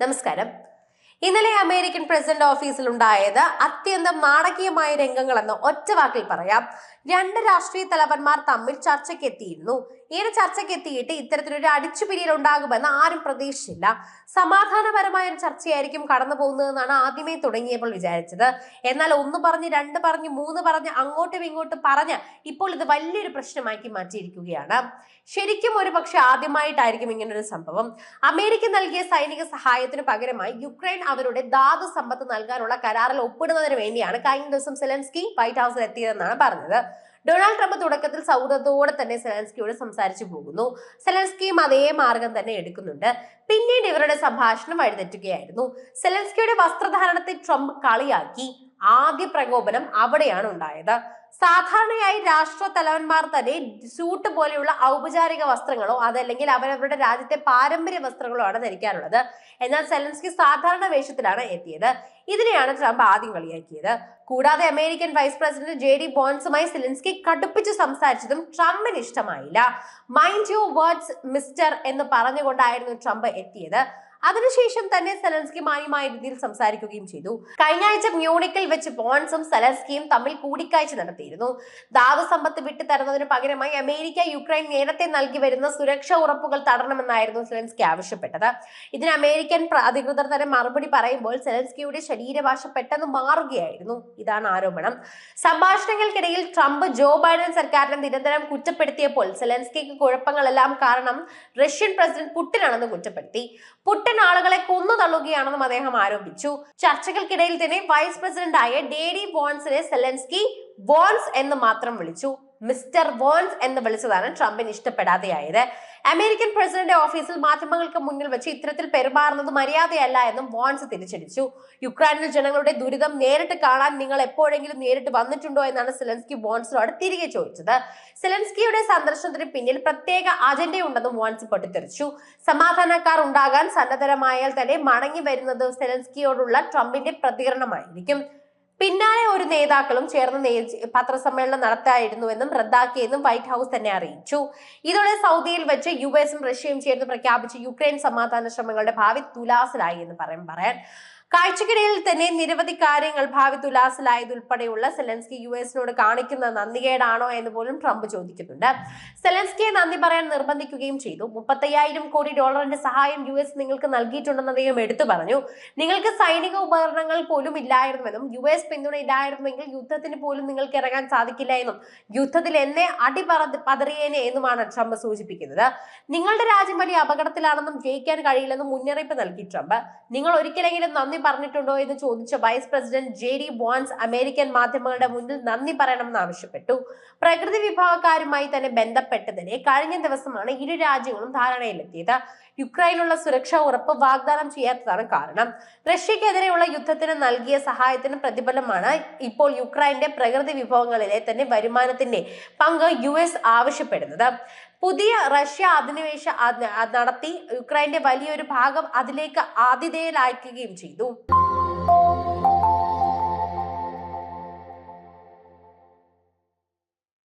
നമസ്കാരം. ഇന്നലെ American president ഓഫീസിൽ ഉണ്ടായത് അത്യന്തം നാടകീയമായ രംഗങ്ങളെന്ന് ഒറ്റ വാക്കിൽ പറയാം. രണ്ട് രാഷ്ട്രീയ തലവന്മാർ തമ്മിൽ ചർച്ചയ്ക്ക് എത്തിയിരുന്നു ഇങ്ങനെ ചർച്ചയ്ക്ക് എത്തിയിട്ട് ഇത്തരത്തിലൊരു അടിച്ചുപിരിയൽ ഉണ്ടാകുമെന്ന് ആരും പ്രതീക്ഷിച്ചില്ല. സമാധാനപരമായ ഒരു ചർച്ചയായിരിക്കും കടന്നു പോകുന്നതെന്നാണ് ആദ്യമേ തുടങ്ങിയപ്പോൾ വിചാരിച്ചത്. എന്നാൽ ഒന്ന് പറഞ്ഞ് രണ്ട് പറഞ്ഞ് മൂന്ന് പറഞ്ഞ് അങ്ങോട്ടും ഇങ്ങോട്ടും പറഞ്ഞ് ഇപ്പോൾ ഇത് വലിയൊരു പ്രശ്നമാക്കി മാറ്റിയിരിക്കുകയാണ്. ശരിക്കും ഒരു പക്ഷെ ആദ്യമായിട്ടായിരിക്കും ഇങ്ങനൊരു സംഭവം. അമേരിക്ക നൽകിയ സൈനിക സഹായത്തിന് പകരമായി യുക്രൈൻ അവരുടെ ധാതു സമ്പത്ത് നൽകാനുള്ള കരാറിൽ ഒപ്പിടുന്നതിന് വേണ്ടിയാണ് കഴിഞ്ഞ ദിവസം സെലൻസ്കി വൈറ്റ് ഹൗസിൽ എത്തിയതെന്നാണ് പറഞ്ഞത്. ഡൊണാൾഡ് ട്രംപ് തുടക്കത്തിൽ സൗഹൃദത്തോടെ തന്നെ സെലൻസ്കിയോട് സംസാരിച്ചു പോകുന്നു. സെലൻസ്കിയും അതേ മാർഗം തന്നെ എടുക്കുന്നുണ്ട്. പിന്നീട് ഇവരുടെ സംഭാഷണം വഴിതെറ്റുകയായിരുന്നു. സെലൻസ്കിയുടെ വസ്ത്രധാരണത്തെ ട്രംപ് കളിയാക്കി. ആദ്യ പ്രകോപനം അവിടെയാണ് ഉണ്ടായത്. സാധാരണയായി രാഷ്ട്ര തലവന്മാർ തന്നെ സൂട്ട് പോലെയുള്ള ഔപചാരിക വസ്ത്രങ്ങളോ അതല്ലെങ്കിൽ അവരവരുടെ രാജ്യത്തെ പാരമ്പര്യ വസ്ത്രങ്ങളോ ആണ് ധരിക്കാറുള്ളത്. എന്നാൽ സെലൻസ്കി സാധാരണ വേഷത്തിലാണ് എത്തിയത്. ഇതിനെയാണ് ട്രംപ് ആദ്യം കളിയാക്കിയത്. കൂടാതെ American vice president J D ബോൺസുമായി Zelensky കടുപ്പിച്ച് സംസാരിച്ചതും ട്രംപിന് ഇഷ്ടമായില്ല. മൈൻഡ് യു വേർഡ്സ് മിസ്റ്റർ എന്ന് പറഞ്ഞുകൊണ്ടായിരുന്നു ട്രംപ് എത്തിയത്. അതിനുശേഷം തന്നെ സെലൻസ്കി മാന്യമായ രീതിയിൽ സംസാരിക്കുകയും ചെയ്തു. കഴിഞ്ഞ ആഴ്ച മ്യൂണിക്കിൽ വെച്ച് ബോൺസും സെലൻസ്കിയും തമ്മിൽ കൂടിക്കാഴ്ച നടത്തിയിരുന്നു. ധാതു സമ്പത്ത് വിട്ടു തരുന്നതിന് പകരമായി അമേരിക്ക യുക്രൈൻ നേരത്തെ നൽകി വരുന്ന സുരക്ഷാ ഉറപ്പുകൾ തടണമെന്നായിരുന്നു സെലൻസ്കി ആവശ്യപ്പെട്ടത്. ഇതിന് അമേരിക്കൻ അധികൃതർ തന്നെ മറുപടി പറയുമ്പോൾ സെലൻസ്കിയുടെ ശരീരഭാഷ പെട്ടെന്ന് മാറുകയായിരുന്നു. ഇതാണ് ആരോപണം. സംഭാഷണങ്ങൾക്കിടയിൽ ട്രംപ് ജോ ബൈഡൻ സർക്കാരിനെ നിരന്തരം കുറ്റപ്പെടുത്തിയപ്പോൾ സെലൻസ്കിക്ക് കുഴപ്പങ്ങളെല്ലാം കാരണം റഷ്യൻ പ്രസിഡന്റ് പുട്ടിനാണെന്ന് കുറ്റപ്പെടുത്തി. പുട്ടിൻ ആളുകളെ കൊന്നു തള്ളുകയാണെന്നും അദ്ദേഹം ആരോപിച്ചു. ചർച്ചകൾക്കിടയിൽ തന്നെ വൈസ് പ്രസിഡന്റായ ഡേഡി വോൺസിനെ സെലൻസ്കി വോൺസ് എന്ന് മാത്രം വിളിച്ചു. മിസ്റ്റർ വോൺസ് എന്ന് വിളിച്ചതാണ് ട്രംപിന് ഇഷ്ടപ്പെടാതെയായത്. അമേരിക്കൻ പ്രസിഡന്റ് ഓഫീസിൽ മാധ്യമങ്ങൾക്ക് മുന്നിൽ വെച്ച് ഇത്തരത്തിൽ പെരുമാറുന്നത് മര്യാദയല്ല എന്നും വോൺസ് തിരിച്ചടിച്ചു. യുക്രൈനിൽ ജനങ്ങളുടെ ദുരിതം നേരിട്ട് കാണാൻ നിങ്ങൾ എപ്പോഴെങ്കിലും നേരിട്ട് വന്നിട്ടുണ്ടോ എന്നാണ് സെലൻസ്കി വോൺസിനോട് തിരികെ ചോദിച്ചത്. സെലൻസ്കിയുടെ സന്ദർശനത്തിന് പിന്നിൽ പ്രത്യേക അജണ്ടയുണ്ടെന്നും വോൺസ് പൊട്ടിത്തെറിച്ചു. സമാധാനക്കാർ ഉണ്ടാകാൻ സന്നദ്ധരമായാൽ തന്നെ മടങ്ങി വരുന്നത് സെലൻസ്കിയോടുള്ള ട്രംപിന്റെ പ്രതികരണമായിരിക്കും. പിന്നാലെ ഒരു നേതാക്കളും ചേർന്ന് പത്രസമ്മേളനം നടത്തായിരുന്നുവെന്നും റദ്ദാക്കിയെന്നും വൈറ്റ് ഹൗസ് തന്നെ അറിയിച്ചു. ഇതോടെ സൗദിയിൽ വെച്ച് യു എസും റഷ്യയും ചേർന്ന് പ്രഖ്യാപിച്ച യുക്രൈൻ സമാധാന ശ്രമങ്ങളുടെ ഭാവി തുലാസിലായി എന്ന് പറയാൻ പറയാൻ കാഴ്ചക്കിടയിൽ തന്നെ നിരവധി കാര്യങ്ങൾ ഭാവി തുലാസിലായതുൾപ്പെടെയുള്ള സെലൻസ്കി യു എസിനോട് കാണിക്കുന്ന നന്ദികേടാണോ എന്ന് പോലും ട്രംപ് ചോദിക്കുന്നുണ്ട്. സെലൻസ്കിയെ നന്ദി പറയാൻ നിർബന്ധിക്കുകയും ചെയ്തു. മുപ്പത്തയ്യായിരം കോടി ഡോളറിന്റെ സഹായം യു എസ് നിങ്ങൾക്ക് നൽകിയിട്ടുണ്ടെന്ന് അദ്ദേഹം എടുത്തു പറഞ്ഞു. നിങ്ങൾക്ക് സൈനിക ഉപകരണങ്ങൾ പോലും ഇല്ലായിരുന്നുവെന്നും യു എസ് പിന്തുണ ഇല്ലായിരുന്നുവെങ്കിൽ യുദ്ധത്തിന് പോലും നിങ്ങൾക്ക് ഇറങ്ങാൻ സാധിക്കില്ല എന്നും യുദ്ധത്തിൽ എന്നെ അടി പതറിയേനെ എന്നുമാണ് ട്രംപ് സൂചിപ്പിക്കുന്നത്. നിങ്ങളുടെ രാജ്യം വലിയ അപകടത്തിലാണെന്നും ജയിക്കാൻ കഴിയില്ലെന്നും മുന്നറിയിപ്പ് നൽകി ട്രംപ്. നിങ്ങൾ ഒരിക്കലെങ്കിലും നന്ദി പറഞ്ഞിട്ടുണ്ടോ എന്ന് ചോദിച്ച vice president J D Vance American മാധ്യമങ്ങളുടെ മുന്നിൽ നന്ദി പറയണമെന്ന് ആവശ്യപ്പെട്ടു. പ്രകൃതി വിഭാഗക്കാരുമായി തന്നെ ബന്ധപ്പെട്ടതിനെ കഴിഞ്ഞ ദിവസമാണ് ഇരു രാജ്യങ്ങളും ധാരണയിലെത്തിയത്. യുക്രൈനുള്ള സുരക്ഷാ ഉറപ്പ് വാഗ്ദാനം ചെയ്യാത്തതാണ് കാരണം. റഷ്യക്കെതിരെയുള്ള യുദ്ധത്തിന് നൽകിയ സഹായത്തിന് പ്രതിഫലമാണ് ഇപ്പോൾ യുക്രൈന്റെ പ്രകൃതി വിഭവങ്ങളിലെ തന്നെ വരുമാനത്തിന്റെ പങ്ക് യു ആവശ്യപ്പെടുന്നത്. പുതിയ റഷ്യ അധിനിവേശ നടത്തി യുക്രൈന്റെ വലിയൊരു ഭാഗം അതിലേക്ക് ആതിഥേയരാക്കുകയും ചെയ്തു.